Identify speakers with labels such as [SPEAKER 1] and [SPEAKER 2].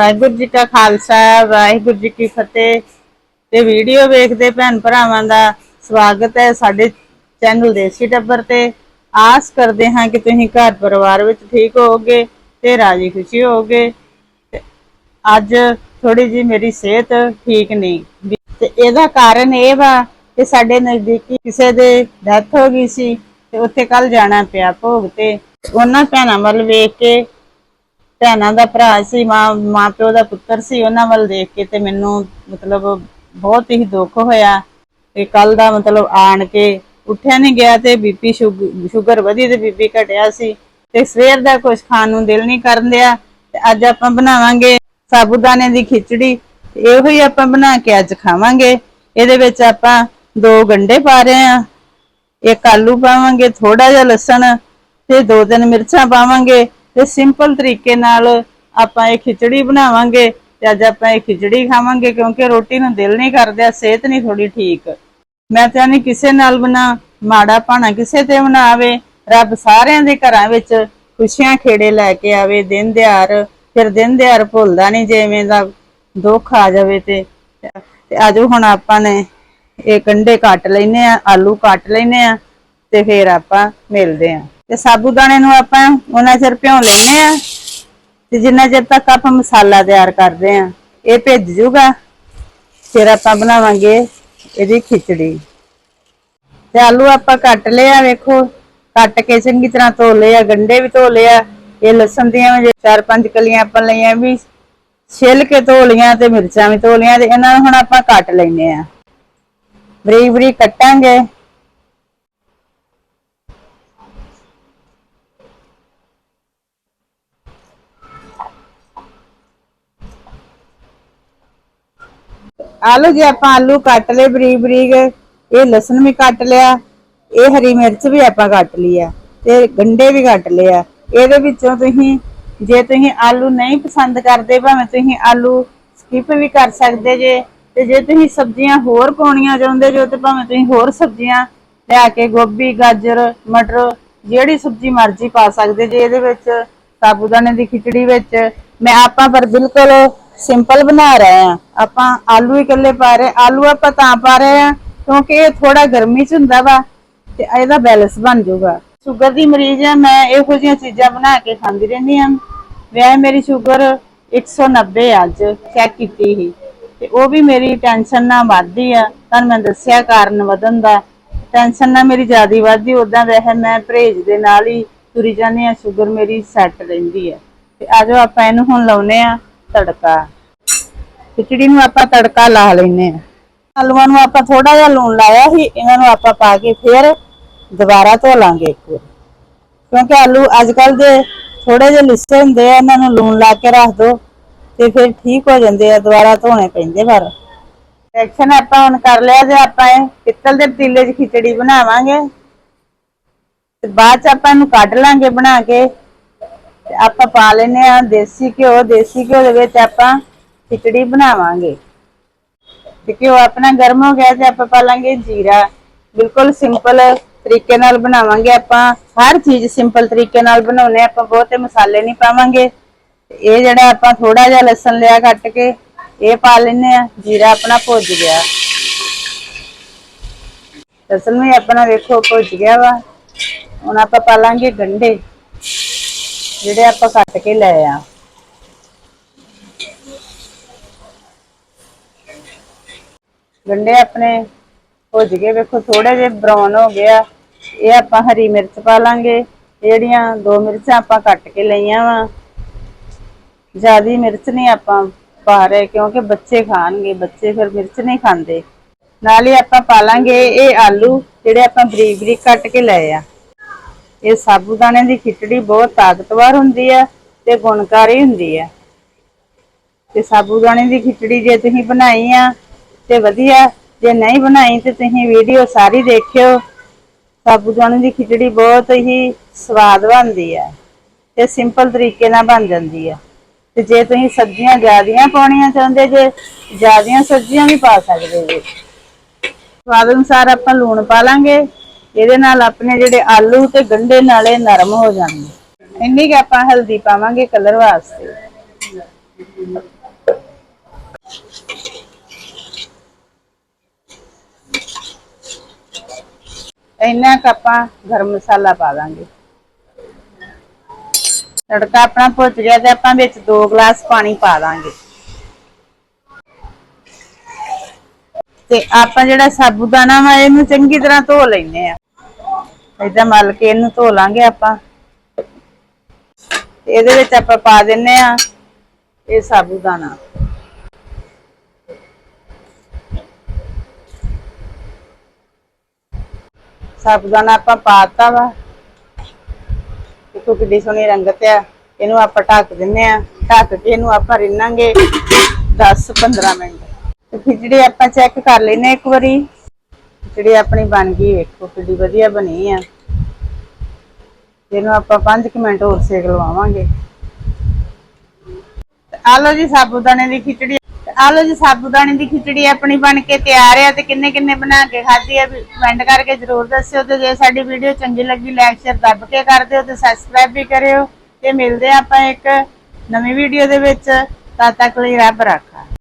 [SPEAKER 1] ਵਾਹਿਗੁਰੂ ਜੀ ਕਾ ਖਾਲਸਾ, ਵਾਹਿਗੁਰੂ ਜੀ ਕੀ ਫਤਿਹ। ਤੇ ਵੀਡੀਓ ਵੇਖਦੇ ਭੈਣ ਭਰਾਵਾਂ ਦਾ ਸਵਾਗਤ ਹੈ ਸਾਡੇ ਚੈਨਲ ਦੇਸੀ ਟੱਬਰ ਤੇ। ਆਸ ਕਰਦੇ ਹਾਂ ਕਿ ਤੁਸੀਂ ਘਰ ਪਰਿਵਾਰ ਵਿੱਚ ਠੀਕ ਹੋਵੋਗੇ ਤੇ ਰਾਜੀ ਖੁਸ਼ੀ ਹੋਵੋਗੇ। ਅੱਜ ਥੋੜੀ ਜੀ ਮੇਰੀ ਸਿਹਤ ਠੀਕ ਨਹੀਂ। ਤੇ ਇਹਦਾ ਕਾਰਨ ਇਹ ਵਾ ਕਿ ਸਾਡੇ ਨਜ਼ਦੀਕੀ ਕਿਸੇ ਦੇ ਡੈਥ ਹੋ ਗਈ ਸੀ ਤੇ ਉੱਥੇ ਕੱਲ ਜਾਣਾ ਪਿਆ ਭੋਗ ਤੇ। ਉਹਨਾਂ ਭੈਣਾਂ ਵੱਲ ਵੇਖ ਕੇ ਭੈਣਾਂ ਦਾ ਭਰਾ ਸੀ, ਮਾਂ ਮਾਂ ਪਿਓ ਦਾ ਪੁੱਤਰ ਸੀ, ਉਹਨਾਂ ਵੱਲ ਦੇਖ ਕੇ ਤੇ ਮੈਨੂੰ ਮਤਲਬ ਬਹੁਤ ਹੀ ਦੁੱਖ ਹੋਇਆ ਤੇ ਕੱਲ ਦਾ ਮਤਲਬ ਆਣ ਕੇ ਉੱਠਿਆ ਨਹੀਂ ਗਿਆ ਤੇ ਬੀਪੀ ਸ਼ੂਗਰ ਵਧੀ ਤੇ ਬੀਪੀ ਘਟਿਆ ਸੀ ਤੇ ਸਵੇਰ ਦਾ ਕੁਝ ਖਾਣ ਨੂੰ ਦਿਲ ਨਹੀਂ ਕਰਨ ਦਿਆ ਤੇ ਅੱਜ ਆਪਾਂ ਬਣਾਵਾਂਗੇ ਸਾਬੂਦਾਨੇ ਦੀ ਖਿਚੜੀ। ਇਹੋ ਹੀ ਆਪਾਂ ਬਣਾ ਕੇ ਅੱਜ ਖਾਵਾਂਗੇ। ਇਹਦੇ ਵਿੱਚ ਆਪਾਂ ਦੋ ਗੰਡੇ ਪਾ ਰਹੇ ਆ ਇੱਕ ਆਲੂ ਪਾਵਾਂਗੇ ਥੋੜਾ ਜਿਹਾ ਲਸਣ ਤੇ ਦੋ ਤਿੰਨ ਮਿਰਚਾਂ ਪਾਵਾਂਗੇ। ਤੇ ਸਿੰਪਲ ਤਰੀਕੇ ਨਾਲ ਆਪਾਂ ਇਹ ਖਿਚੜੀ ਬਣਾਵਾਂਗੇ ਤੇ ਅੱਜ ਆਪਾਂ ਇਹ ਖਿਚੜੀ ਖਾਵਾਂਗੇ ਕਿਉਂਕਿ ਰੋਟੀ ਨੂੰ ਦਿਲ ਨਹੀਂ ਕਰਦਾ, ਸਿਹਤ ਨਹੀਂ ਥੋੜੀ ਠੀਕ। ਮੈਂ ਚਾਹੁੰਦੀ ਕਿਸੇ ਨਾਲ ਬਣਾ, ਮਾੜਾ ਭਾਣਾ ਕਿਸੇ ਤੇ ਬਣਾਵੇ, ਰੱਬ ਸਾਰਿਆਂ ਦੇ ਘਰਾਂ ਵਿੱਚ ਖੁਸ਼ੀਆਂ ਖੇੜੇ ਲੈ ਕੇ ਆਵੇ, ਦਿਨ ਦਿਹਾਰ ਫਿਰ ਦਿਨ ਦਿਹਾਰ ਭੁੱਲਦਾ ਨਹੀਂ ਜਿਵੇਂ ਦਾ ਦੁੱਖ ਆ ਜਾਵੇ ਤੇ। ਤੇ ਆਜੋ ਹੁਣ ਆਪਾਂ ਨੇ ਇਹ ਕੰਡੇ ਕੱਟ ਲੈਨੇ ਆ, ਆਲੂ ਕੱਟ ਲੈਨੇ ਆ ਤੇ ਫਿਰ ਆਪਾਂ ਮਿਲਦੇ ਆ। ਤੇ ਸਾਬੂਦਾਣੇ ਨੂੰ ਆਪਾਂ ਉਹਨਾਂ ਚਿਰ ਭਿਉਂ ਲੈਨੇ ਆ ਤੇ ਜਿੰਨਾ ਚਿਰ ਤੱਕ ਆਪਾਂ ਮਸਾਲਾ ਤਿਆਰ ਕਰਦੇ ਆ ਇਹ ਭਿੱਜ ਜੂਗਾ, ਫਿਰ ਆਪਾਂ ਬਣਾਵਾਂਗੇ ਇਹਦੀ ਖਿਚੜੀ। ਤੇ ਆਲੂ ਆਪਾਂ ਕੱਟ ਲਿਆ ਵੇਖੋ, ਕੱਟ ਕੇ ਚੰਗੀ ਤਰ੍ਹਾਂ ਧੋ ਲਿਆ ਗੰਡੇ ਵੀ ਧੋ ਲਿਆ ਇਹ ਲਸਣ ਦੀਆਂ ਵੀ ਚਾਰ ਪੰਜ ਕਲੀਆਂ ਆਪਾਂ ਲਈਆਂ ਵੀ ਛਿੱਲ ਕੇ ਧੋ ਲੀਆਂ ਤੇ ਮਿਰਚਾਂ ਵੀ ਧੋ ਲੀਆਂ ਤੇ ਇਹਨਾਂ ਨੂੰ ਹੁਣ ਆਪਾਂ ਕੱਟ ਲੈਨੇ ਆ ਬਰੀਕ ਬਰੀਕ ਕੱਟਾਂਗੇ। ਆਲੂ ਜੇ ਆਪਾਂ ਆਲੂ ਕੱਟ ਲਏ ਬਰੀਕ ਬਰੀਕ, ਇਹ ਲਸਣ ਵੀ ਕੱਟ ਲਿਆ, ਇਹ ਹਰੀ ਮਿਰਚ ਵੀ ਆਪਾਂ ਕੱਟ ਲਈ ਆ, ਤੇ ਗੰਡੇ ਵੀ ਕੱਟ ਲਏ ਆ। ਇਹਦੇ ਵਿੱਚੋਂ ਤੁਸੀਂ, ਜੇ ਤੁਸੀਂ ਆਲੂ ਨਹੀਂ ਪਸੰਦ ਕਰਦੇ, ਭਾਵੇਂ ਤੁਸੀਂ ਆਲੂ ਸਕਿਪ ਵੀ ਕਰ ਸਕਦੇ ਜੇ, ਤੇ ਜੇ ਤੁਸੀਂ ਸਬਜ਼ੀਆਂ ਹੋਰ ਪਾਉਣੀਆਂ ਚਾਹੁੰਦੇ ਜੋ, ਤੇ ਭਾਵੇਂ ਤੁਸੀਂ ਹੋਰ ਸਬਜ਼ੀਆਂ ਲਿਆ ਕੇ ਗੋਭੀ, ਗਾਜਰ, ਮਟਰ, ਜਿਹੜੀ ਸਬਜ਼ੀ ਮਰਜ਼ੀ ਪਾ ਸਕਦੇ ਜੇ, ਇਹਦੇ ਵਿੱਚ ਸਾਬੂਦਾਨੇ ਦੀ ਖਿਚੜੀ ਵਿੱਚ, ਮੈਂ ਆਪਾਂ ਪਰ ਬਿਲਕੁਲ ਸਿੰਪਲ ਬਣਾ ਰਹੇ ਆ। ਆਪਾਂ ਆਲੂ ਹੀ ਇਕੱਲੇ ਪਾ ਰਹੇ। ਆਲੂ ਆਪਾਂ ਤਾਂ ਪਾ ਰਹੇ ਆ, ਕਿਉਂਕਿ ਇਹ ਥੋੜਾ ਗਰਮੀ ਚ ਹੁੰਦਾ ਵਾ ਤੇ ਇਹਦਾ ਬੈਲੈਂਸ ਬਣ ਜਾਊਗਾ। ਸ਼ੂਗਰ ਦੀ ਮਰੀਜ਼ ਆ, ਮੈਂ ਇਹੋ ਜਿਹੀਆਂ ਚੀਜ਼ਾਂ ਬਣਾ ਕੇ ਖਾਂਦੀ ਰਹਿੰਦੀ ਆ ਵੈਸੇ ਮੇਰੀ ਸ਼ੂਗਰ 190 ਆ ਅੱਜ ਚੈੱਕ ਕੀਤੀ ਸੀ। ਤੇ ਉਹ ਵੀ ਮੇਰੀ ਟੈਨਸ਼ਨ ਨਾਲ ਵੱਧਦੀ ਆ। ਤੁਹਾਨੂੰ ਮੈਂ ਦੱਸਿਆ ਕਾਰਨ ਵਧਣ ਦਾ। ਟੈਨਸ਼ਨ ਨਾਲ ਮੇਰੀ ਜ਼ਿਆਦਾ ਵੱਧਦੀ ਉਦਾਂ ਵੈਸੇ ਮੈਂ ਪਰਹੇਜ਼ ਦੇ ਨਾਲ ਹੀ ਤੁਰੀ ਜਾਂਦੀ ਆ ਸ਼ੂਗਰ ਮੇਰੀ ਸੈੱਟ ਰਹਿੰਦੀ ਆ। ਤੇ ਆਜੋ ਆਪਾਂ ਇਹਨੂੰ ਹੁਣ ਲਾਉਨੇ ਆ ਤੜਕਾ। ਖਿਚੜੀ ਨੂੰ ਆਪਾਂ ਤੜਕਾ ਲਾ ਲੈਨੇ ਆ ਆਲੂਆਂ ਨੂੰ ਆਪਾਂ ਥੋੜਾ ਜਿਹਾ ਲੂਣ ਲਾਇਆ ਸੀ, ਇਹਨਾਂ ਨੂੰ ਆਪਾਂ ਪਾ ਕੇ ਫਿਰ ਦੁਬਾਰਾ ਧੋ ਲਾਂਗੇ ਇੱਕ ਵਾਰ। ਕਿਉਂਕਿ ਆਲੂ ਅੱਜ ਕੱਲ ਦੇ ਥੋੜੇ ਜਿਹੇ ਲਿੱਸੇ ਹੁੰਦੇ ਆ, ਇਹਨਾਂ ਨੂੰ ਲੂਣ ਲਾ ਕੇ ਰੱਖ ਦੋ ਤੇ ਫਿਰ ਠੀਕ ਹੋ ਜਾਂਦੇ ਆ, ਦੁਬਾਰਾ ਧੋਣੇ ਪੈਂਦੇ ਪਰ ਐਕਸ਼ਨ ਆਪਾਂ ਹੁਣ ਕਰ ਲਿਆ ਜੇ ਆਪਾਂ ਇਹ ਪਿੱਤਲ ਦੇ ਪਤੀਲੇ 'ਚ ਖਿਚੜੀ ਬਣਾਵਾਂਗੇ। ਤੇ ਬਾਅਦ 'ਚ ਆਪਾਂ ਇਹਨੂੰ ਕੱਢ ਲਾਂਗੇ ਬਣਾ ਕੇ। ਤੇ ਆਪਾਂ ਪਾ ਲੈਨੇ ਆ ਦੇਸੀ ਘਿਓ ਦੇਸੀ ਘਿਓ ਦੇ ਵਿੱਚ ਆਪਾਂ ਖਿਚੜੀ ਬਣਾਵਾਂਗੇ। ਤੇ ਘਿਓ ਆਪਣਾ ਗਰਮ ਹੋ ਗਿਆ ਤੇ ਆਪਾਂ ਪਾ ਲਾਂਗੇ ਜੀਰਾ। ਬਿਲਕੁਲ ਸਿੰਪਲ ਤਰੀਕੇ ਨਾਲ ਬਣਾਵਾਂਗੇ ਆਪਾਂ। ਹਰ ਚੀਜ਼ ਸਿੰਪਲ ਤਰੀਕੇ ਨਾਲ ਬਣਾਉਨੇ ਆਪਾਂ ਬਹੁਤੇ ਮਸਾਲੇ ਨਹੀਂ ਪਾਵਾਂਗੇ। ਇਹ ਜਿਹੜਾ ਆਪਾਂ ਥੋੜਾ ਜਿਹਾ ਲਸਣ ਲਿਆ ਕੱਟ ਕੇ, ਇਹ ਪਾ ਲੈਨੇ ਆ ਜੀਰਾ ਆਪਣਾ ਭੁੱਜ ਗਿਆ। ਲਸਣ ਵੀ ਆਪਣਾ ਵੇਖੋ ਭੁੱਜ ਗਿਆ ਵਾ। ਹੁਣ ਆਪਾਂ ਪਾ ਲਾਂਗੇ ਗੰਢੇ। ਜਿਹੜੇ ਆਪਾਂ ਕੱਟ ਕੇ ਲਏ ਆ। ਗੰਡੇ ਆਪਣੇ ਭੁੱਜ ਗਏ। ਵੇਖੋ ਥੋੜੇ ਜਿਹੇ ਬਰਾਊਨ ਹੋ ਗਿਆ ਇਹ ਆਪਾਂ ਹਰੀ ਮਿਰਚ ਪਾ ਲਾਂਗੇ। ਜਿਹੜੀਆਂ ਦੋ ਮਿਰਚਾਂ ਆਪਾਂ ਕੱਟ ਕੇ ਲਈਆਂ ਵਾ। ਜਿਆਦੀ ਮਿਰਚ ਨਹੀਂ ਆਪਾਂ ਪਾ ਰਹੇ, ਕਿਉਂਕਿ ਬੱਚੇ ਖਾਣਗੇ। ਬੱਚੇ ਫਿਰ ਮਿਰਚ ਨਹੀਂ ਖਾਂਦੇ। ਨਾਲ ਹੀ ਆਪਾਂ ਪਾ ਲਾਂਗੇ ਇਹ ਆਲੂ, ਜਿਹੜੇ ਆਪਾਂ ਬਰੀਕ ਬਰੀਕ ਕੱਟ ਕੇ ਲਏ ਆ। ਇਹ ਸਾਬੂਦਾਣੇ ਦੀ ਖਿਚੜੀ ਬਹੁਤ ਤਾਕਤਵਰ ਹੁੰਦੀ ਹੈ ਤੇ ਗੁਣਕਾਰੀ ਹੁੰਦੀ ਹੈ। ਤੇ ਸਾਬੂਦਾਣੇ ਦੀ ਖਿਚੜੀ ਜੇ ਤੁਸੀਂ ਬਣਾਈ ਆ ਤੇ ਵਧੀਆ, ਜੇ ਨਹੀਂ ਬਣਾਈ ਤੇ ਤੁਸੀਂ ਵੀਡੀਓ ਸਾਰੀ ਦੇਖਿਓ। ਸਾਬੂਦਾਣੇ ਦੀ ਖਿਚੜੀ ਬਹੁਤ ਹੀ ਸਵਾਦ ਬਣਦੀ ਹੈ ਤੇ ਸਿੰਪਲ ਤਰੀਕੇ ਨਾਲ ਬਣ ਜਾਂਦੀ ਹੈ। ਤੇ ਜੇ ਤੁਸੀਂ ਸਬਜ਼ੀਆਂ ਜ਼ਿਆਦੀਆਂ ਪਾਉਣੀਆਂ ਚਾਹੁੰਦੇ ਜੇ, ਜ਼ਿਆਦੀਆਂ ਸਬਜ਼ੀਆਂ ਵੀ ਪਾ ਸਕਦੇ ਜੇ। ਸਵਾਦ ਅਨੁਸਾਰ ਆਪਾਂ ਲੂਣ ਪਾ ਲਾਂਗੇ। ਇਹਦੇ ਨਾਲ ਆਪਣੇ ਜਿਹੜੇ ਆਲੂ ਤੇ ਗੰਢੇ ਨਾਲੇ ਨਰਮ ਹੋ ਜਾਣਗੇ ਇੰਨੀ ਕਿ ਆਪਾਂ ਹਲਦੀ ਪਾਵਾਂਗੇ ਕਲਰ ਵਾਸਤੇ। ਇੰਨਾ ਕੁ ਆਪਾਂ ਗਰਮ ਮਸਾਲਾ ਪਾ ਦਾਂਗੇ। ਤੜਕਾ ਆਪਣਾ ਭੁੱਜ ਗਿਆ ਤੇ ਆਪਾਂ ਵਿੱਚ 2 ਗਲਾਸ ਪਾਣੀ ਪਾ ਦਾਂਗੇ। ਤੇ ਆਪਾਂ ਜਿਹੜਾ ਸਾਬੂਦਾਨਾ ਵਾ, ਇਹਨੂੰ ਚੰਗੀ ਤਰ੍ਹਾਂ ਧੋ ਲੈਨੇ ਆ। ਏਦਾਂ ਮਲ ਕੇ ਇਹਨੂੰ ਧੋ ਲਾਂਗੇ ਆਪਾਂ। ਤੇ ਇਹਦੇ ਵਿੱਚ ਆਪਾਂ ਪਾ ਦਿੰਨੇ ਆ ਇਹ ਸਾਬੂਦਾਨਾ ਸਾਬੂਦਾਨਾ ਆਪਾਂ ਪਾਤਾ ਵਾ। ਦੇਖੋ ਕਿੱਡੀ ਸੋਹਣੀ ਰੰਗਤ ਆ। ਇਹਨੂੰ ਆਪਾਂ ਢੱਕ ਦਿੰਨੇ ਆ। ਢੱਕ ਕੇ ਇਹਨੂੰ ਆਪਾਂ ਰਿੰਨਾਂਗੇ 10-15 ਮਿੰਟ। ਤੇ ਖਿਚੜੀ ਆਪਾਂ ਚੈੱਕ ਕਰ ਲੈਨੇ ਇੱਕ ਵਾਰੀ। ਖਿਚੜੀ ਆਪਣੀ ਬਣ ਗਈ, ਵੇਖੋ ਕਿੱਡੀ ਵਧੀਆ ਬਣੀ ਆ। ਇਹਨੂੰ ਆਪਾਂ 5 ਮਿੰਟ ਹੋਰ ਸੇਕ ਲਵਾਵਾਂਗੇ। ਆ ਲਓ ਜੀ ਸਾਬੂਦਾਨੇ ਦੀ ਖਿਚੜੀ। ਆ ਲਓ ਜੀ ਸਾਬੂਦਾਨੇ ਦੀ ਖਿਚੜੀ ਆਪਣੀ ਬਣ ਕੇ ਤਿਆਰ ਆ ਤੇ ਕਿੰਨੇ ਕਿੰਨੇ ਬਣਾ ਕੇ ਖਾਧੀ ਆ ਕਮੈਂਟ ਕਰਕੇ ਜਰੂਰ ਦੱਸਿਓ ਤੇ ਜੇ ਸਾਡੀ ਵੀਡੀਓ ਚੰਗੀ ਲੱਗੀ ਲਾਈਕ ਸ਼ੇਅਰ ਦੱਬ ਕੇ ਕਰ ਦਿਓ ਤੇ ਸਬਸਕ੍ਰਾਈਬ ਵੀ ਕਰਿਓ। ਤੇ ਮਿਲਦੇ ਆਪਾਂ ਇੱਕ ਨਵੀਂ ਵੀਡੀਓ ਦੇ ਵਿੱਚ। ਤਦ ਤੱਕ ਲਈ ਰੱਬ ਰੱਖਾ।